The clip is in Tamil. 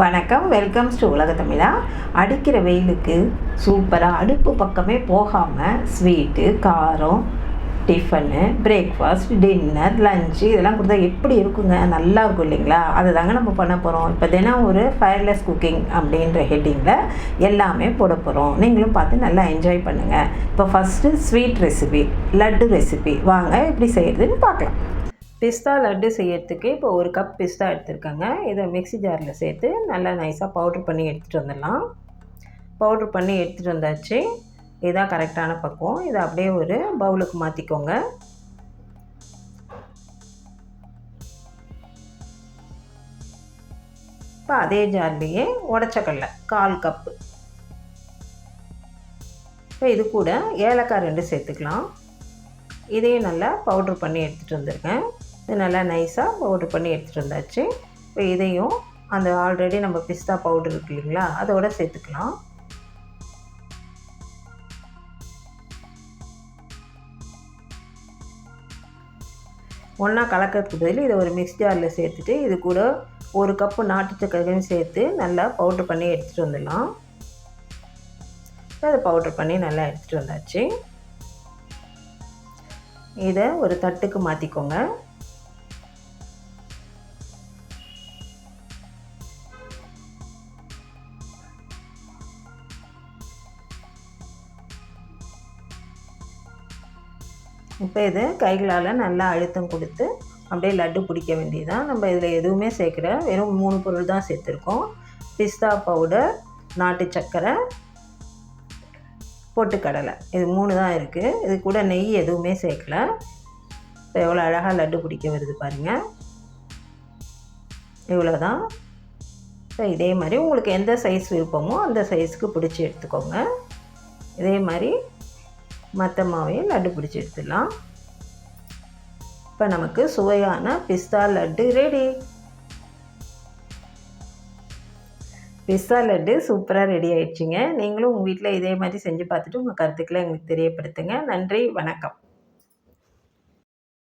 வணக்கம் வெல்கம்ஸ் டு உலக தமிழா? அடிக்கிற வெயிலுக்கு சூப்பராக அடுப்பு பக்கமே போகாமல் ஸ்வீட்டு காரம் டிஃபனு பிரேக்ஃபாஸ்ட் டின்னர் லஞ்சு இதெல்லாம் கொடுத்தா எப்படி இருக்குங்க? நல்லா இருக்கும் இல்லைங்களா? அதை தாங்க நம்ம பண்ண போகிறோம் இப்போ தினம் ஒரு ஃபயர்லெஸ் குக்கிங் அப்படின்ற ஹெட்டிங்கில் எல்லாமே போட போகிறோம் நீங்களும் பார்த்து நல்லா என்ஜாய் பண்ணுங்கள் இப்போ first sweet recipe laddu recipe வாங்க எப்படி செய்கிறதுன்னு பார்க்கலாம். பிஸ்தா லட்டு செய்யறதுக்கு இப்போ ஒரு கப் பிஸ்தா எடுத்துருக்கேங்க. இதை மிக்ஸி ஜாரில் சேர்த்து நல்லா நைஸாக பவுட்ரு பண்ணி எடுத்துகிட்டு வந்துடலாம். பவுட்ரு பண்ணி எடுத்துகிட்டு வந்தாச்சு. இதுதான் கரெக்டான பக்குவம். இதை அப்படியே ஒரு பவுலுக்கு மாற்றிக்கோங்க இப்போ அதே ஜார்லேயே உடச்சக்கடலை கால் கப்பு இப்போ இது கூட ஏலக்காய் ரெண்டு சேர்த்துக்கலாம். இதையும் நல்லா பவுட்ரு பண்ணி எடுத்துகிட்டு வந்திருக்கேன் இது நல்லா நைஸாக பவுட்ரு பண்ணி எடுத்துகிட்டு வந்தாச்சு. இப்போ இதையும் அந்த ஆல்ரெடி நம்ம பிஸ்தா பவுடர் இருக்கு இல்லைங்களா அதோட சேர்த்துக்கலாம். ஒன்றா கலக்கிறதுக்கு பதில் இதை ஒரு மிக்ஸ் ஜாரில் சேர்த்துட்டு இது கூட ஒரு கப்பு நாட்டு சக்கரையும் சேர்த்து நல்லா பவுட்ரு பண்ணி எடுத்துகிட்டு வந்துடலாம். அதை பவுட்ரு பண்ணி நல்லா எடுத்துகிட்டு வந்தாச்சு. இதை ஒரு தட்டுக்கு மாற்றிக்கோங்க இப்போ இது கைகளால் நல்லா அழுத்தம் கொடுத்து அப்படியே லட்டு பிடிக்க வேண்டியதான் நம்ம இதில் எதுவுமே சேர்க்குற வெறும் மூணு பொருள் தான் சேர்த்துருக்கோம். பிஸ்தா பவுடர் நாட்டு சர்க்கரை பொட்டுக்கடலை. இது மூணு தான் இருக்குது இது கூட நெய் எதுவுமே சேர்க்கல. இப்போ எவ்வளோ அழகாக லட்டு பிடிக்க வருது பாருங்கள் இவ்வளோ தான் இப்போ இதே மாதிரி உங்களுக்கு எந்த சைஸ் விருப்பமோ அந்த சைஸ்க்கு பிடிச்சி எடுத்துக்கோங்க. இதே மாதிரி மற்ற மாவையும் லட்டு பிடிச்சி எடுத்துடலாம். இப்போ நமக்கு சுவையான பிஸ்தா லட்டு ரெடி பிஸ்தா லட்டு சூப்பராக ரெடி ஆயிடுச்சுங்க. நீங்களும் உங்கள் வீட்டில் இதே மாதிரி செஞ்சு பார்த்துட்டு உங்கள் கருத்துக்களை எங்களுக்கு தெரியப்படுத்துங்க. நன்றி வணக்கம்.